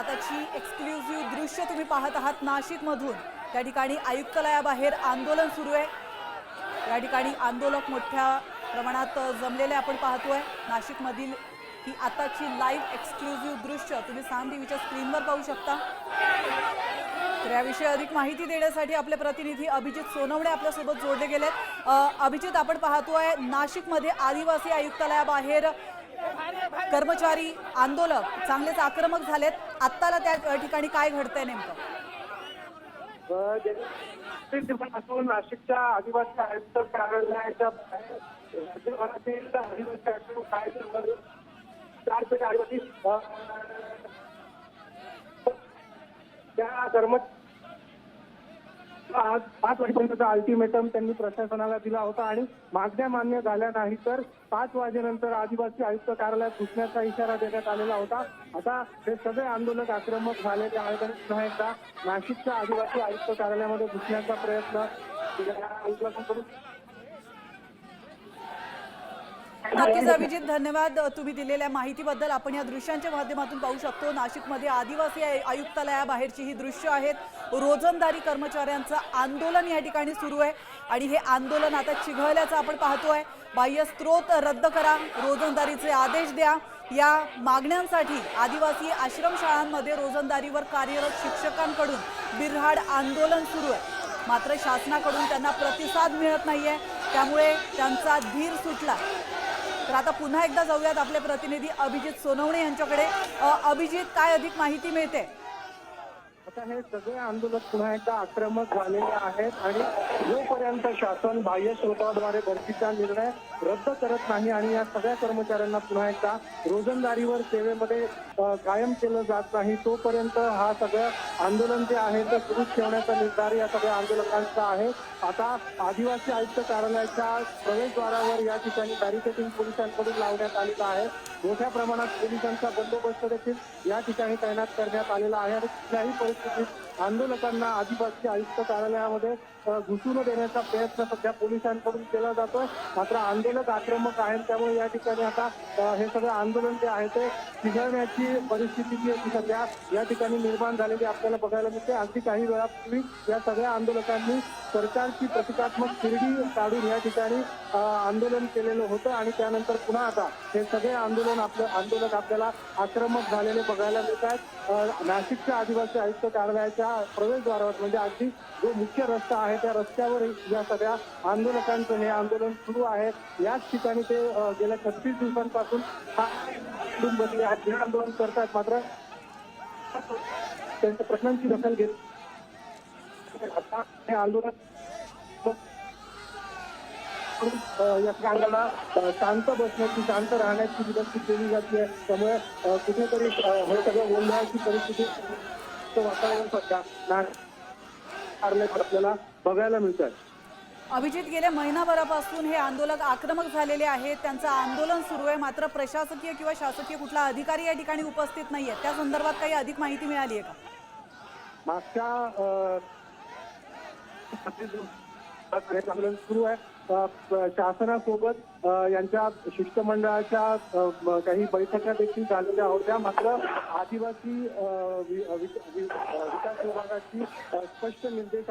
आताची एक्सक्लुझिव्ह दृश्य तुम्ही पाहत आहात नाशिकमधून. त्या ठिकाणी आयुक्तालयाबाहेर आंदोलन सुरू आहे. या ठिकाणी आंदोलक मोठ्या प्रमाणात जमलेले आपण पाहतोय. नाशिकमधील ही आताची लाईव्ह एक्सक्लुझिव्ह दृश्य तुम्ही साम टीव्हीच्या स्क्रीनवर पाहू शकता. तर याविषयी अधिक माहिती देण्यासाठी आपले प्रतिनिधी अभिजित सोनवणे आपल्यासोबत जोडले गेलेत. अभिजित आपण पाहतोय नाशिकमध्ये आदिवासी आयुक्तालयाबाहेर कर्मचारी आंदोलक चांगलेच आक्रमक झालेत. आत्ताला त्या ठिकाणी काय घडतंय नेमकं? अ, दिवसापासून नाशिकच्या आदिवासी आयुक्त कार्यालयाच्या राज्यभरातील आदिवासी आयुक्त कार्यालयामध्ये चार पेठ आदिवासी त्या कर्मचारी आज पाच वाजेपर्यंतचा अल्टिमेटम त्यांनी प्रशासनाला दिला होता आणि मागण्या मान्य झाल्या नाही तर पाच वाजेनंतर आदिवासी आयुक्त कार्यालयात घुसण्याचा इशारा देण्यात आलेला होता. आता हे सगळे आंदोलक आक्रमक झालेले आहेत आणि पुन्हा एकदा नाशिकच्या आदिवासी आयुक्त कार्यालयामध्ये घुसण्याचा प्रयत्न आंदोलकांकडून नक्कीच अभिजित धन्यवाद. तुम्ही दिलेल्या माहितीबद्दल आपण या दृश्यांच्या माध्यमातून पाहू शकतो. नाशिकमध्ये आदिवासी आयुक्तालयाबाहेरची ही दृश्य आहेत. रोजंदारी कर्मचाऱ्यांचं आंदोलन या ठिकाणी सुरू आहे. आणि हे आंदोलन आता चिघळल्याचं आपण पाहतोय. बाह्य स्त्रोत रद्द करा. रोजंदारीचे आदेश द्या. या मागण्यांसाठी आदिवासी आश्रमशाळांमध्ये रोजंदारीवर कार्यरत शिक्षकांकडून बिरहाड आंदोलन सुरू आहे. मात्र शासनाकडून त्यांना प्रतिसाद मिळत नाहीये. त्यामुळे त्यांचा धीर सुटला. तर आता पुन्हा एकदा जाऊयात आपले प्रतिनिधी अभिजित सोनवणे यांच्याकडे. अभिजित काय अधिक माहिती मिळते? आता हे सगळे आंदोलक पुन्हा एकदा आक्रमक झालेले आहेत आणि जोपर्यंत शासन बाह्य स्रोताद्वारे भरतीचा निर्णय रद्द करत नाही आणि या सगळ्या कर्मचाऱ्यांना पुन्हा एकदा रोजंदारीवर सेवेमध्ये कायम केलं जात नाही तोपर्यंत हा सगळं आंदोलन जे आहे ते सुरू ठेवण्याचा निर्धार या सगळ्या आंदोलकांचा आहे. आता आदिवासी आयुक्त कार्यालयाच्या प्रवेशद्वारावर या ठिकाणी बॅरिकेडिंग पोलिसांकडून लावण्यात आलेलं आहे. मोठ्या प्रमाणात पोलिसांचा बंदोबस्त देखील या ठिकाणी तैनात करण्यात आलेला आहे आणि कुठल्याही Thank you. आंदोलकांना आदिवासी आयुक्त कार्यालयामध्ये घुसून देण्याचा प्रयत्न सध्या पोलिसांकडून केला जातोय. मात्र आंदोलक आक्रमक आहेत त्यामुळे या ठिकाणी आता हे सगळं आंदोलन जे आहे ते चिघळण्याची परिस्थिती जी आहे ती सध्या या ठिकाणी निर्माण झालेली आपल्याला बघायला मिळते. अगदी काही वेळापूर्वी या सगळ्या आंदोलकांनी सरकारची प्रतिकात्मक शिर्डी काढून या ठिकाणी आंदोलन केलेलं होतं आणि त्यानंतर पुन्हा आता हे सगळे आंदोलन आपलं आंदोलक आपल्याला आक्रमक झालेले बघायला मिळत आहेत. नाशिकच्या आदिवासी आयुक्त कार्यालयाच्या प्रवेशद्वारावर. म्हणजे अगदी जो मुख्य रस्ता आहे त्या रस्त्यावर या सगळ्या आंदोलकांचं हे आंदोलन सुरू आहे. याच ठिकाणी ते गेल्या छत्तीस दिवसांपासून हा आंदोलन आंदोलन करतात. मात्र त्यांच्या प्रश्नांची दखल घेत आता हे आंदोलन या ठिकाणाला शांत बसण्याची शांत राहण्याची विनंती केली जाते. त्यामुळे कुठेतरी हे सगळं गोंधळाची परिस्थिती चं वातावरण सध्या आपल्याला बघायला मिळत आहे अभिजित गेल्या महिनाभरापासून हे आंदोलक आक्रमक झालेले आहेत. त्यांचं आंदोलन सुरू आहे. मात्र प्रशासकीय किंवा शासकीय कुठला अधिकारी या ठिकाणी उपस्थित नाहीये. त्या संदर्भात काही अधिक माहिती मिळाली आहे का? मागच्या अ, आंदोलन सुरू आहे. शासनासोबत यांच्या शिष्टमंडळाच्या काही बैठका देखील झालेल्या होत्या. मात्र आदिवासी विकास विभागाची स्पष्ट निर्देश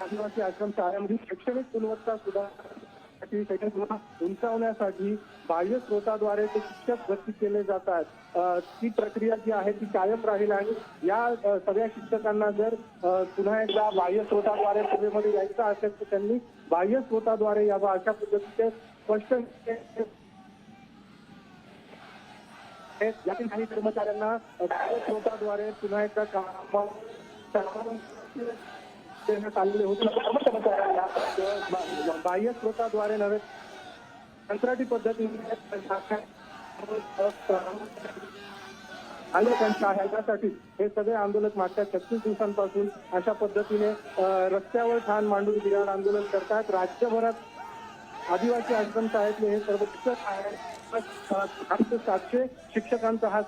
आदिवासी आश्रम शाळेमधील शैक्षणिक गुणवत्ता सुधारण्यासाठी उंचावण्यासाठी बाह्य स्रोताद्वारे ते शिक्षक भरती केले जातात. ती प्रक्रिया जी आहे ती कायम राहील आणि या सगळ्या शिक्षकांना जर पुन्हा एकदा बाह्य स्रोताद्वारे सेवेमध्ये यायचं असेल तर त्यांनी बाह्य स्रोताद्वारे यावं अशा पद्धतीचे स्पष्ट यातील काही कर्मचाऱ्यांना बाह्य स्रोताद्वारे पुन्हा एकदा देण्यात आलेले होते. बाह्य स्रोताद्वारे नव्हे कंत्राटी पद्धतीने आंदोलकांच्या ह्याच्यासाठी. हे सगळे आंदोलक मागच्या छत्तीस दिवसांपासून अशा पद्धतीने रस्त्यावर ठाण मांडून बिराड आंदोलन करतात राज्यभरात आदिवासी आश्रम शाळेतले हे सर्व शिक्षक आहेत. सातशे शिक्षकांचा हा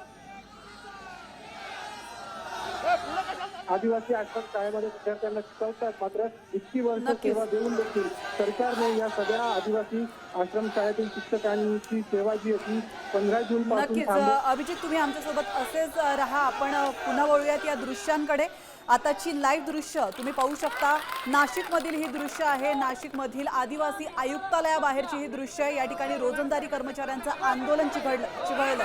आदिवासी आश्रम शाळेमध्ये विद्यार्थ्यांना शिकवतात. मात्र इतकी वर्ष. सेवा देऊन देखील सरकारने या सगळ्या आदिवासी आश्रम शाळेतील शिक्षकांची सेवा जी होती पंधरा जून नक्कीच. अभिजित तुम्ही आमच्यासोबत असेच राहा. आपण पुन्हा वळूयात या दृश्यांकडे. आताची लाईव्ह दृश्य तुम्ही पाहू शकता. नाशिकमधील ही दृश्य आहे. नाशिकमधील आदिवासी आयुक्तालयाबाहेरची ही दृश्य आहे. या ठिकाणी रोजंदारी कर्मचाऱ्यांचं आंदोलन चिघळलं चिघळलं.